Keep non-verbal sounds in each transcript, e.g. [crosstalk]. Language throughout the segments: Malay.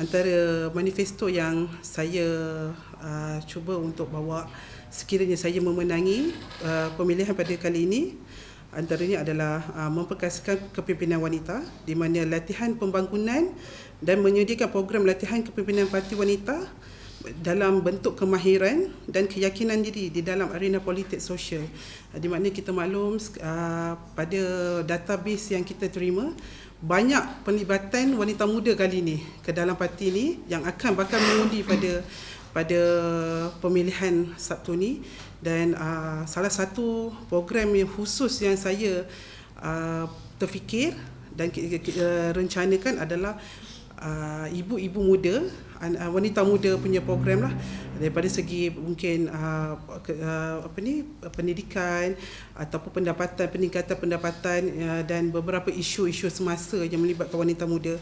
antara manifesto yang saya uh, cuba untuk bawa sekiranya saya memenangi uh, pemilihan pada kali ini antaranya adalah uh, memperkasakan kepimpinan wanita di mana latihan pembangunan dan menyediakan program latihan kepimpinan parti wanita dalam bentuk kemahiran dan keyakinan diri di dalam arena politik sosial. Di mana kita maklum uh, pada database yang kita terima banyak penlibatan wanita muda kali ini ke dalam parti ini yang akan bakal mengundi pada pada pemilihan Sabtu ni. Dan uh, salah satu program yang khusus yang saya uh, terfikir dan uh, rencanakan adalah uh, ibu-ibu muda uh, wanita muda punya program lah. Daripada segi mungkin uh, ke, uh, apa ni pendidikan ataupun pendapatan peningkatan pendapatan uh, dan beberapa isu-isu semasa yang melibatkan wanita muda.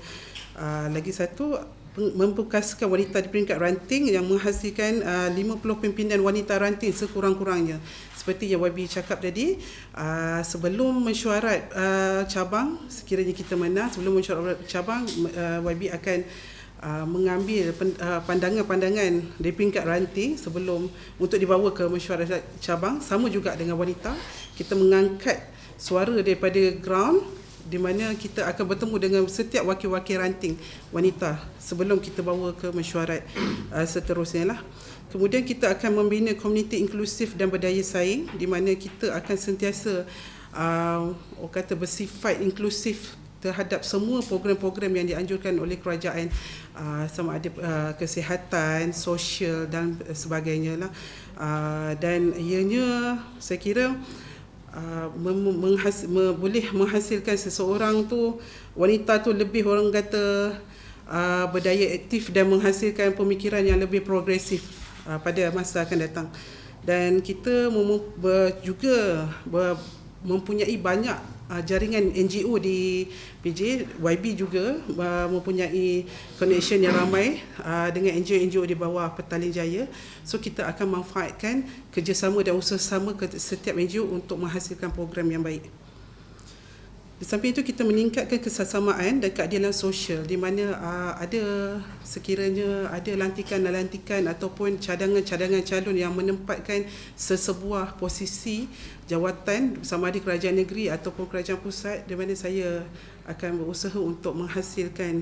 Uh, lagi satu memperkasakan wanita di peringkat ranting yang menghasilkan uh, 50 pimpinan wanita ranting sekurang-kurangnya. Seperti yang YB cakap tadi uh, sebelum mesyuarat uh, cabang sekiranya kita menang sebelum mesyuarat cabang uh, YB akan uh, mengambil uh, pandangan-pandangan dari peringkat ranting sebelum untuk dibawa ke mesyuarat cabang. Sama juga dengan wanita. Kita mengangkat suara daripada ground di mana kita akan bertemu dengan setiap wakil-wakil ranting wanita sebelum kita bawa ke mesyuarat [clears throat] uh, seterusnya lah. Kemudian kita akan membina komuniti inklusif dan berdaya saing di mana kita akan sentiasa uh, orang kata bersifat inklusif terhadap semua program-program yang dianjurkan oleh kerajaan uh, sama ada uh, kesihatan, sosial dan sebagainya lah. Uh, dan ianya saya kira menghas, me, boleh menghasilkan seseorang tu wanita tu lebih orang kata uh, berdaya aktif dan menghasilkan pemikiran yang lebih progresif uh, pada masa akan datang. Dan kita mem- ber, juga ber, mempunyai banyak uh, jaringan NGO di PJ YB juga uh, mempunyai connection yang ramai uh, dengan NGO-NGO di bawah Petaling Jaya. So kita akan manfaatkan kerjasama dan usaha sama setiap NGO untuk menghasilkan program yang baik di samping itu kita meningkatkan kesesamaan dan keadilan sosial di mana uh, ada sekiranya ada lantikan-lantikan ataupun cadangan-cadangan calon yang menempatkan sesebuah posisi jawatan sama ada kerajaan negeri ataupun kerajaan pusat di mana saya akan berusaha untuk menghasilkan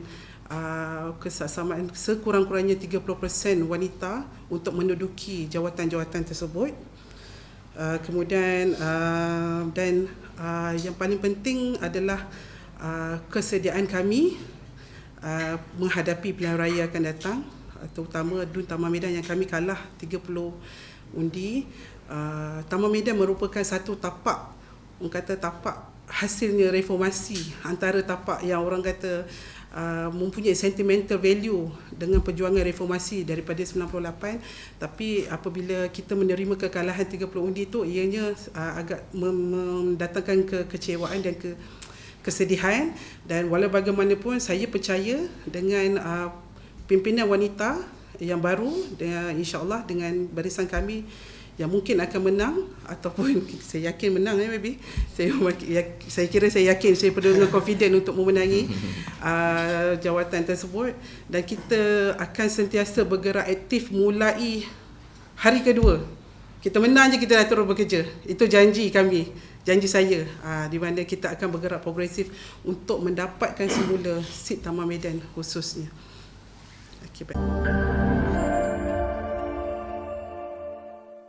uh, kesesamaan sekurang-kurangnya 30% wanita untuk menduduki jawatan-jawatan tersebut. Uh, kemudian uh, dan uh, yang paling penting adalah uh, kesediaan kami uh, menghadapi pilihan raya akan datang uh, terutama Dun Taman Medan yang kami kalah 30 undi. Uh, Taman Medan merupakan satu tapak orang kata tapak hasilnya reformasi antara tapak yang orang kata Uh, mempunyai sentimental value dengan perjuangan reformasi daripada 98 tapi apabila kita menerima kekalahan 30 undi itu ianya uh, agak mendatangkan kekecewaan dan ke kesedihan. Dan walau bagaimanapun saya percaya dengan uh, pimpinan wanita yang baru dengan insyaallah dengan barisan kami yang mungkin akan menang ataupun [laughs] saya yakin menang eh maybe. Saya ya, saya kira saya yakin saya perlu dengan confident untuk memenangi [laughs] uh, jawatan tersebut. Dan kita akan sentiasa bergerak aktif mulai hari kedua. Kita menang je kita dah terus bekerja. Itu janji kami janji saya uh, di mana kita akan bergerak progresif untuk mendapatkan semula sit Taman Medan khususnya. Okay, baik.